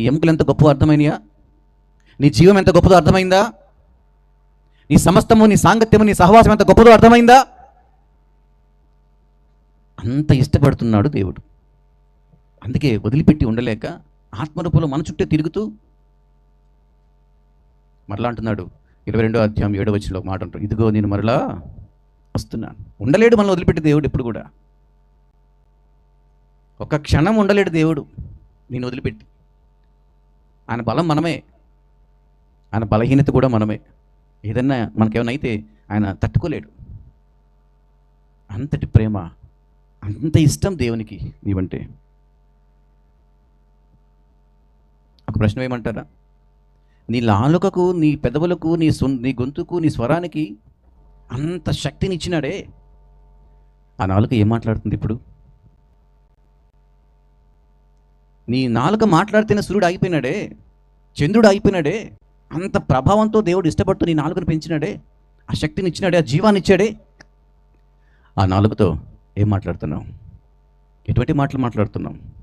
నీ ఎముకలు ఎంత గొప్ప అర్థమైనయా నీ జీవం ఎంత గొప్పదో అర్థమైందా? నీ సమస్తము నీ సాంగత్యము నీ సహవాసం ఎంత గొప్పదో అర్థమైందా? అంత ఇష్టపడుతున్నాడు దేవుడు. అందుకే వదిలిపెట్టి ఉండలేక ఆత్మరూపంలో మన చుట్టే తిరుగుతూ మరలా అంటున్నాడు. ఇరవై రెండో అధ్యాయం ఏడో వచ్చిన ఒక మాట అంటారు ఇదిగో నేను మరలా వస్తున్నాను. ఉండలేడు మనల్ని వదిలిపెట్టి దేవుడు ఇప్పుడు కూడా. ఒక క్షణం ఉండలేడు దేవుడు. నేను వదిలిపెట్టి ఆయన బలం మనమే. ఆయన బలహీనత కూడా మనమే. ఏదన్నా మనకేమైనా అయితే ఆయన తట్టుకోలేడు. అంతటి ప్రేమ అంత ఇష్టం దేవునికి నీవంటే. ఒక ప్రశ్న ఏమంటారా నీ లాలుకకు నీ పెదవులకు నీ సొం నీ గొంతుకు నీ స్వరానికి అంత శక్తిని ఇచ్చినాడే ఆ నాలుక ఏం మాట్లాడుతుంది ఇప్పుడు? నీ నాలుక మాట్లాడితేనే సూర్యుడు ఆగిపోయినాడే. చంద్రుడు అయిపోయినాడే అంత ప్రభావంతో దేవుడు ఇష్టపడుతూ నీ నాలుకను పెంచినాడే. ఆ శక్తిని ఇచ్చినాడే ఆ జీవాన్ని ఇచ్చాడే. ఆ నాలుగుతో ఏం మాట్లాడుతున్నావు? ఎటువంటి మాటలు మాట్లాడుతున్నావు?